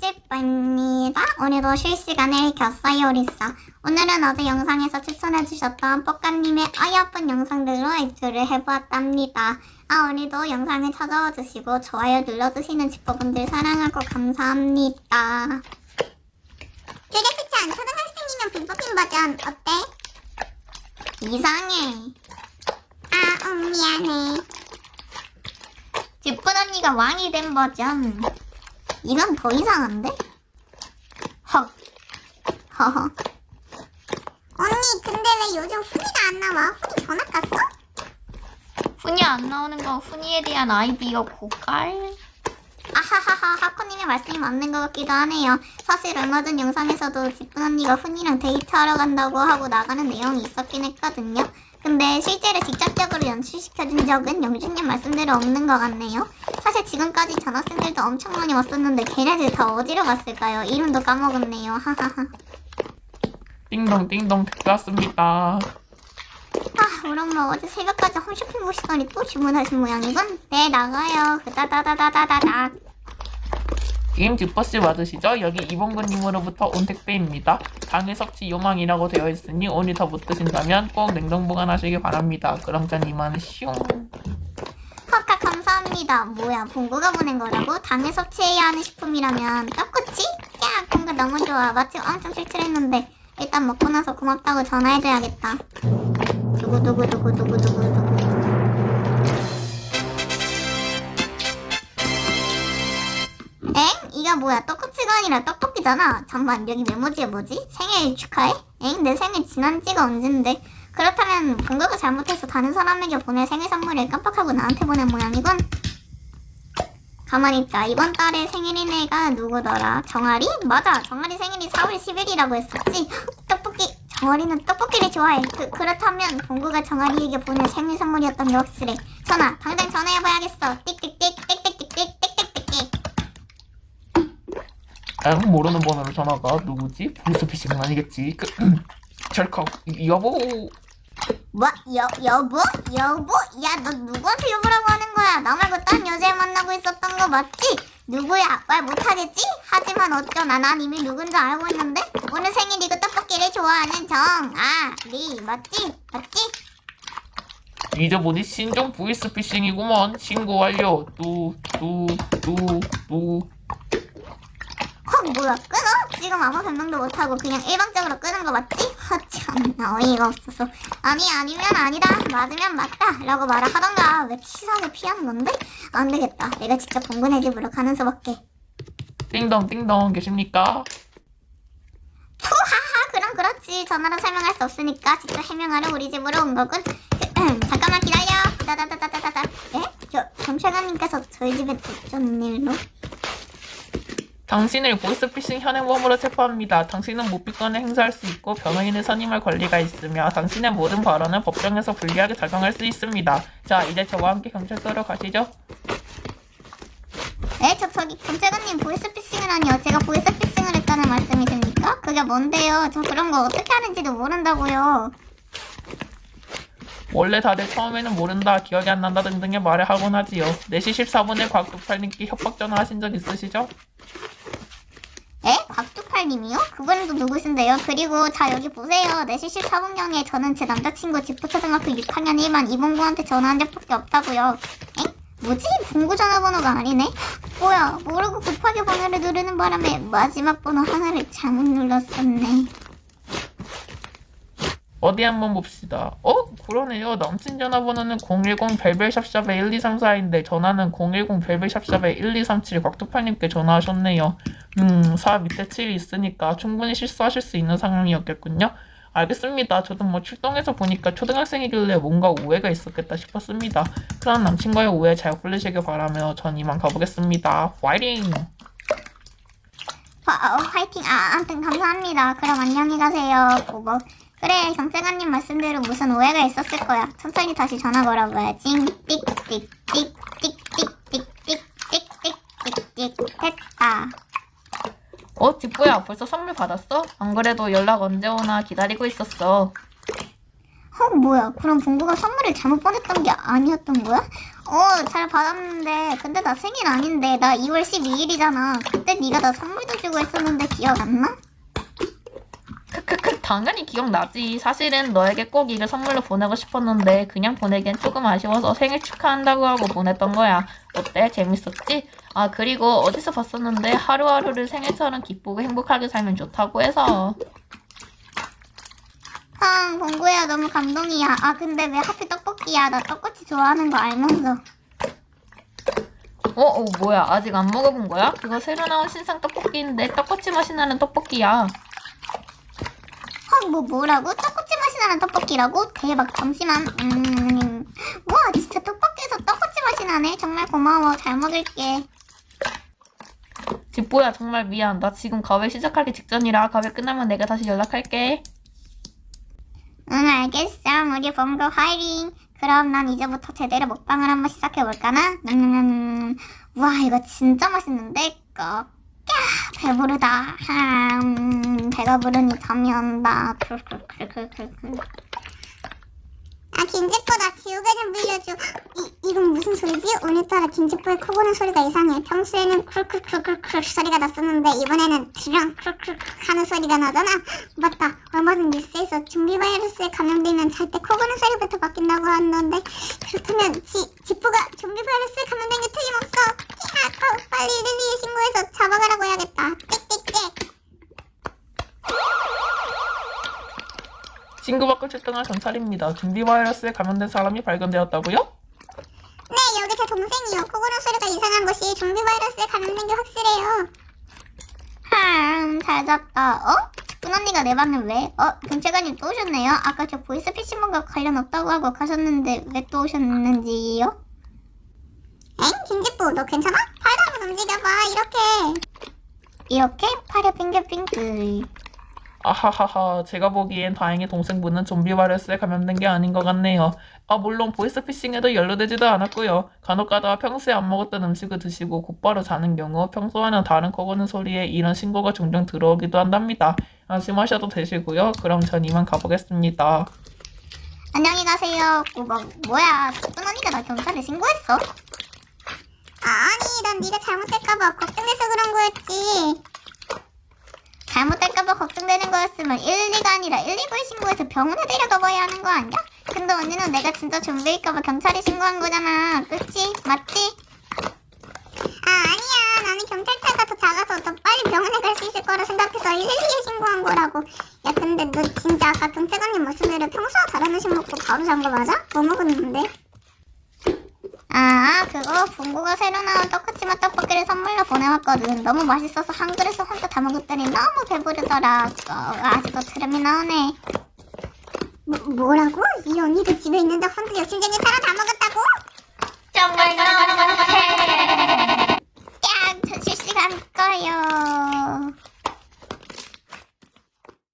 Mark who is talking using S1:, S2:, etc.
S1: 찌빠입니다. 오늘도 실시간에 켰어요, 리사. 오늘은 어제 영상에서 추천해주셨던 뽀까님의 어여쁜 영상들로 액주를 해보았답니다. 아, 오늘도 영상을 찾아와 주시고 좋아요 눌러주시는 지퍼분들 사랑하고 감사합니다. 그게 추천, 초등학생이면 빈뽀핀 버전 어때? 이상해. 아, 음, 미안해. 지쁜 언니가 왕이 된 버전. 이건 더 이상한데? 헉. 허허. 언니, 근데 왜 요즘 훈이가 안 나와? 훈이 전학 갔어?
S2: 훈이 안 나오는 건 훈이에 대한 아이디어 고갈?
S1: 아하하하, 하코님의 말씀이 맞는 것 같기도 하네요. 사실 얼마 전 영상에서도 지쁜 언니가 훈이랑 데이트하러 간다고 하고 나가는 내용이 있었긴 했거든요. 근데 실제로 직접적으로 연출시켜준 적은 영준님 말씀대로 없는 것 같네요. 사실 지금까지 전학생들도 엄청 많이 왔었는데 걔네들 다 어디로 갔을까요? 이름도 까먹었네요. 하하하.
S3: 띵동 띵동 됐습니다.
S1: 아, 우리 엄마 어제 새벽까지 홈쇼핑 보시더니 또 주문하신 모양이군? 네, 나가요. 그다다다다다다다.
S3: 게임 뒷버스 맞으시죠? 여기 이봉근님으로부터 온 택배입니다. 당일 섭취 요망이라고 되어 있으니 오늘 더 못 드신다면 꼭 냉동 보관하시길 바랍니다. 그럼 전 이만 슝.
S1: 허카 감사합니다. 뭐야, 봉구가 보낸 거라고? 당일 섭취해야 하는 식품이라면 떡꼬치? 야, 봉구 너무 좋아. 마침 엄청 출출했는데 일단 먹고 나서 고맙다고 전화해줘야겠다. 두구두구두구두구두구두구. 엥? 이가 뭐야? 떡꼬치가 아니라 떡볶이잖아. 잠만 여기 메모지에 뭐지? 생일 축하해? 엥? 내 생일 지난 지가 언젠데? 그렇다면 본거가 잘못해서 다른 사람에게 보낼 생일 선물을 깜빡하고 나한테 보낸 모양이군. 가만히 있자. 이번 달에 생일인 애가 누구더라? 정아리? 맞아. 정아리 생일이 4월 10일이라고 했었지. 떡볶이. 정아리는 떡볶이를 좋아해. 그, 그렇다면 봉구가 정아리에게 보낼 생일 선물이었던 게 확실해. 전화. 당장 전화해봐야겠어. 띡띡띡 띡띡띡띡.
S3: 응, 모르는 번호로 전화가 누구지? 보이스피싱은 아니겠지. 그, 철컥 여보.
S1: 뭐? 여, 여보? 여보? 야, 너 누구한테 여보라고 하는 거야? 나 말고 딴 여자애 만나고 있었던 거 맞지? 누구야? 말 못하겠지? 하지만 어쩌나 난 이미 누군지 알고 있는데? 오늘 생일이고 떡볶이를 좋아하는 정 아 리 맞지? 맞지?
S3: 잊어보니 신종 보이스피싱이구먼. 신고 완료. 뚜뚜뚜뚜.
S1: 헉 뭐야 끊어? 지금 아무 변명도 못하고 그냥 일방적으로 끄는 거 맞지? 허참나 어이가 없어서 아니 아니면 아니다 맞으면 맞다 라고 말을 하던가 왜 치사하게 피하는 건데? 안 되겠다 내가 직접 봉근의 집으로 가는 수밖에
S3: 띵동 띵동 계십니까?
S1: 푸하하 그럼 그렇지 전화로 설명할 수 없으니까 직접 해명하러 우리 집으로 온 거군 그, 잠깐만 기다려 다다다다다다다 에? 저 경찰관님께서 저희 집에 어쩐 일로?
S3: 당신을 보이스피싱 현행범으로 체포합니다. 당신은 무비권을 행사할 수 있고 변호인을 선임할 권리가 있으며 당신의 모든 발언은 법정에서 불리하게 작용할 수 있습니다. 자, 이제 저와 함께 경찰서로 가시죠.
S1: 에? 저 저기 경찰관님 보이스피싱을 하니요 제가 보이스피싱을 했다는 말씀이십니까? 그게 뭔데요? 저 그런 거 어떻게 하는지도 모른다고요
S3: 원래 다들 처음에는 모른다, 기억이 안 난다 등등의 말을 하곤 하지요. 4시 14분에 곽두팔님께 협박 전화 하신 적 있으시죠?
S1: 에? 곽두팔님이요? 그분은 또 누구신데요? 그리고 자 여기 보세요 4시 14분경에 저는 제 남자친구 지포초등학교 6학년 1반 이봉구한테 전화한 적밖에 없다고요 엥? 뭐지? 봉구 전화번호가 아니네? 뭐야 모르고 급하게 번호를 누르는 바람에 마지막 번호 하나를 잘못 눌렀었네
S3: 어디 한번 봅시다. 어? 그러네요. 남친 전화번호는 010 벨벨샵샵의 1234인데 전화는 010 벨벨샵샵의 1237 곽두팔님께 전화하셨네요. 음, 4 밑에 7이 있으니까 충분히 실수하실 수 있는 상황이었겠군요. 알겠습니다. 저도 뭐 출동해서 보니까 초등학생이길래 뭔가 오해가 있었겠다 싶었습니다. 그럼 남친과의 오해 잘 풀리시길 바라며 전 이만 가보겠습니다. 화이팅!
S1: 화, 어, 화이팅 아 아무튼 감사합니다 그럼 안녕히 가세요 보고 그래 경찰관님 말씀대로 무슨 오해가 있었을 거야 천천히 다시 전화 걸어봐야지 띡띡띡띡띡띡띡띡띡띡 됐다
S2: 어, 집부야, 벌써 선물 받았어? 안 그래도 연락 언제 오나 기다리고 있었어.
S1: 어 뭐야 그럼 봉구가 선물을 잘못 보냈던 게 아니었던 거야? 어, 잘 받았는데. 근데 나 생일 아닌데. 나 2월 12일이잖아. 그때 네가 나 선물도 주고 했었는데 기억 안 나?
S2: 크크크 당연히 기억나지. 사실은 너에게 꼭 이를 선물로 보내고 싶었는데 그냥 보내기엔 조금 아쉬워서 생일 축하한다고 하고 보냈던 거야. 어때? 재밌었지? 아 그리고 어디서 봤었는데 하루하루를 생일처럼 기쁘고 행복하게 살면 좋다고 해서
S1: 아, 봉구야 너무 감동이야. 아, 근데 왜 하필 떡볶이야? 나 떡꼬치 좋아하는 거 알면서.
S2: 어? 어 뭐야 아직 안 먹어본 거야? 그거 새로 나온 신상 떡볶이인데 떡꼬치 맛이 나는 떡볶이야.
S1: 헉, 뭐 뭐라고? 떡꼬치 맛이 나는 떡볶이라고? 대박. 잠시만. 음, 와, 진짜 떡볶이에서 떡꼬치 맛이 나네. 정말 고마워. 잘 먹을게.
S2: 집보야 정말 미안. 나 지금 가회 시작하기 직전이라 가회 끝나면 내가 다시 연락할게.
S1: 응, 알겠어. 우리 봉구 화이팅. 그럼 난 이제부터 제대로 먹방을 한번 시작해볼까나? 음, 와, 이거 진짜 맛있는데? 꺽. 야, 배부르다. 하, 음, 배가 부르니 잠이 온다. 아, 김지뽀, 나 지우개 좀 빌려줘. 이, 이건 무슨 소리지? 오늘따라 김지뽀의 코 고는 소리가 이상해. 평소에는 쿨쿨쿨쿨쿨 소리가 났었는데, 이번에는 드렁 쿨쿨 하는 소리가 나잖아. 맞다. 얼마 전 뉴스에서 좀비 바이러스에 감염되면 잘 때 코 고는 소리부터 바뀐다고 하는데, 그렇다면 지, 지뽀가 좀비 바이러스에 감염된 게 틀림없어. 야, 어, 빨리 112에 신 고해서 잡아가라고 해야겠다. 띡띡띡.
S3: 신고받고 출동한 경찰입니다. 좀비 바이러스에 감염된 사람이 발견되었다고요?
S1: 네, 여기 제 동생이요. 코고는 소리가 이상한 것이 좀비 바이러스에 감염된 게 확실해요. 흠, 잘 잤다. 어? 군 언니가 내 방에 왜? 어, 경찰관님 또 오셨네요. 아까 저 보이스 피싱과 관련 없다고 하고 가셨는데 왜 또 오셨는지요? 엥? 김지뽀, 너 괜찮아? 팔도 한번 움직여봐, 이렇게. 이렇게? 팔에 빙글빙글.
S3: 아하하하, 제가 보기엔 다행히 동생분은 좀비 바이러스에 감염된 게 아닌 것 같네요. 아, 물론 보이스피싱에도 연루되지도 않았고요. 간혹 가다가 평소에 안 먹었던 음식을 드시고 곧바로 자는 경우 평소와는 다른 코 고는 소리에 이런 신고가 종종 들어오기도 한답니다. 안심하셔도 되시고요. 그럼 전 이만 가보겠습니다.
S1: 안녕히 가세요. 어, 뭐, 뭐야? 군 언니가 나 경찰에 신고했어? 아니, 난 네가 잘못될까봐 걱정돼서 그런 거였지. 잘못될까봐 걱정되는 거였으면 112가 아니라 119에 신고해서 병원에 데려가 봐야 하는 거 아니야? 근데 언니는 내가 진짜 좀비일까봐 경찰에 신고한 거잖아. 그치? 맞지? 아, 아니야. 나는 경찰차가 더 작아서 더 빨리 병원에 갈 수 있을 거라 생각해서 112에 신고한 거라고. 야, 근데 너 진짜 아까 경찰관님 말씀대로 평소와 다른 음식 먹고 바로 잔 거 맞아? 뭐 먹었는데? 아 그거 본고가 새로 나온 떡같이만 떡볶이를 선물로 보내왔거든. 너무 맛있어서 한 그릇을 혼자 다 먹었더니 너무 배부르더라 어, 아직도 트름이 나오네. 뭐, 뭐라고? 이 언니도 집에 있는데 혼자 욕심쟁이 따라 다 먹었다고? 정말 너무해. 야 실시간 거요.